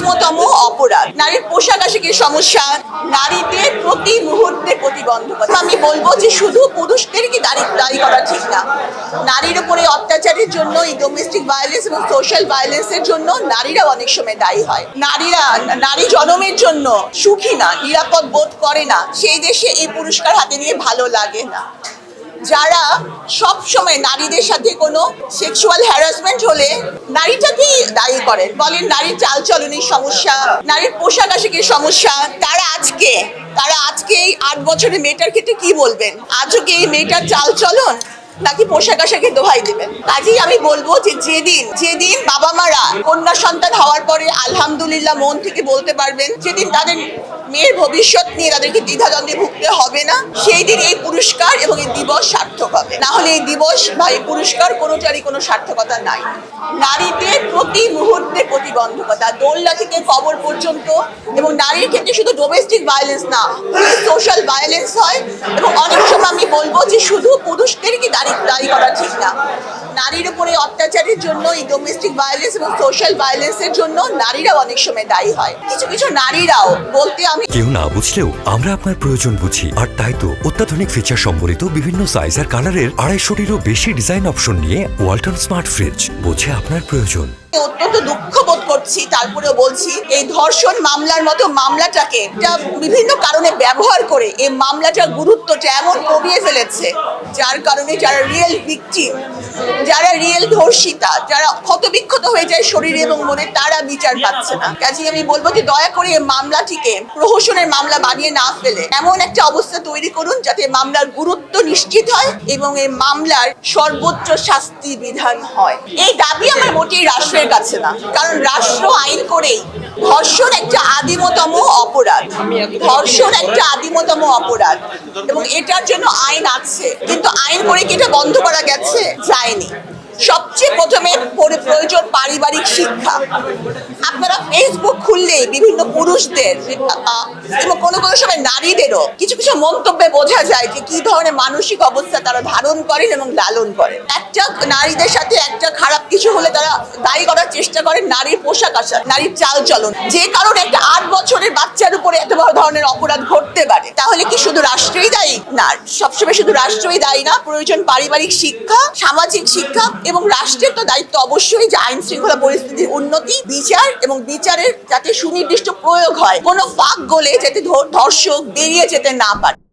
আদিমতম অপরাধ। নারীর পোশাক আশাকের সমস্যা নারীদের প্রতি মুহূর্তে প্রতিবন্ধকতা। আমি বলব যে শুধু পুরুষদেরকে দায়ী দায়ী করা ঠিক না? নারীর উপরে অত্যাচারের জন্য, এই ডোমেস্টিক ভায়োলেন্স এবং সোশ্যাল ভায়োলেন্সের জন্য নারীরা অনেক সময় দায়ী হয়। নারীরা, নারী জনমের জন্য সুখী না, নিরাপদ বোধ করে না। সেই দেশে এই পুরস্কার হাতে নিয়ে ভালো লাগে না। যারা সব সময় নারীদের সাথে কোনো সেক্সুয়াল হ্যারাসমেন্ট হলে নারীটাকেই দায়ী করেন বলেন নারীর চালচলনের সমস্যা, নারীর পোশাক আশাকের সমস্যা, তারা আজকে তারা আজকে এই আট বছরের মেয়েটার ক্ষেত্রে কি বলবেন? আজকে এই মেয়েটার চালচলন? নাকি পোশাক আশাকে দোহাই দিবেন কাজেই আমি বলব যে যেদিন যেদিন বাবা মারা কন্যা সন্তান হওয়ার পরে আলহামদুলিল্লাহ মন থেকে বলতে পারবেন, যেদিন তাদের মেয়ের ভবিষ্যৎ নিয়ে তাদেরকে দ্বিধাদ্বন্দ্বে ভুগতে হবে না, সেই দিন এই পুরস্কার এবং এই দিবস সার্থক হবে। না হলে এই দিবস বা এই পুরস্কার কোনোটারই কোনো সার্থকতা নাই। নারীদের প্রতি মুহূর্তে প্রতিবন্ধকতা দোলনা থেকে কবর পর্যন্ত। এবং নারীর ক্ষেত্রে শুধু ডোমেস্টিক ভায়োলেন্স না সোশ্যাল ভায়োলেন্স হয়। এবং অনেক সময় আমি বলব যে শুধু পুরুষদেরকে দায়ী দায়ী করা ঠিক না। নারীর উপরে অত্যাচারের জন্য এই ডোমেস্টিক ভায়োলেন্স এবং সোশ্যাল ভায়োলেন্সের জন্য নারীরাও অনেক সময় দায়ী হয়। কিছু কিছু নারীরাও বলতে আমি কেউ না বুঝলেও আমরা আপনার প্রয়োজন বুঝি। আর তাই তো অত্যাধুনিক ফিচার সম্বলিত বিভিন্ন সাইজ আর কালারের আড়াইশোটিরও বেশি ডিজাইন অপশন নিয়ে ওয়ালটন স্মার্ট ফ্রিজ বোঝে আপনার প্রয়োজন। অত্যন্ত দুঃখ বোধ করছি, তারপরেও বলছি, এই ধর্ষণ মামলার মতো মামলাটাকে বিভিন্ন কারণে ব্যবহার করে এই মামলাটার গুরুত্বটা এমন কমিয়ে ফেলেছে, যার কারণে যারা রিয়েল ভিকটিম যারা রিয়েল ধর্ষিতা, যারা ক্ষতবিক্ষত হয়ে যায় শরীরে এবং মনে, তারা বিচার পাচ্ছে না। কাজে আমি বলব যে দয়া করে এই মামলাটিকে প্রহসনের মামলা বানিয়ে না ফেলে। এমন একটা অবস্থা তৈরি করুন যাতে মামলার গুরুত্ব নিশ্চিত হয় এবং এই মামলার সর্বোচ্চ শাস্তি বিধান হয়। এই দাবি আমার মোটেই রাষ্ট্রের কাছে না, কারণ রাষ্ট্র আইন করেই। ধর্ষণ একটা আদিমতম অপরাধ। ধর্ষণ একটা আদিমতম অপরাধ। এবং এটার জন্য আইন আছে। কিন্তু আইন করে কি এটা বন্ধ করা গেছে? যায়নি। সবচেয়ে প্রথমে প্রয়োজন পারিবারিক শিক্ষা। আপনারা ফেসবুক খুললেই বিভিন্ন পুরুষদের এবং কোনো কোনো সময় নারীদেরও কিছু কিছু মন্তব্যে বোঝা যায় যে কি ধরনের মানসিক অবস্থা তারা ধারণ করেন এবং লালন করেন। একটা নারীদের সাথে একটা খারাপ কিছু হলে তারা দায়ী করার চেষ্টা করেন নারীর পোশাক আশাক, নারীর চাল চলন যে কারণে একটা আট বছরের বাচ্চার উপরে এত বড় ধরনের অপরাধ ঘটতে পারে। তাহলে কি শুধু রাষ্ট্রই দায়ী? না, সবসময় শুধু রাষ্ট্রই দায়ী না। প্রয়োজন পারিবারিক শিক্ষা, সামাজিক শিক্ষা এবং রাষ্ট্রের তো দায়িত্ব অবশ্যই যে আইন শৃঙ্খলা পরিস্থিতির উন্নতি, বিচার এবং বিচারের যাতে সুনির্দিষ্ট প্রয়োগ হয়। কোনো ফাঁক গোলে যাতে ধর্ষক বেরিয়ে যেতে না পারে।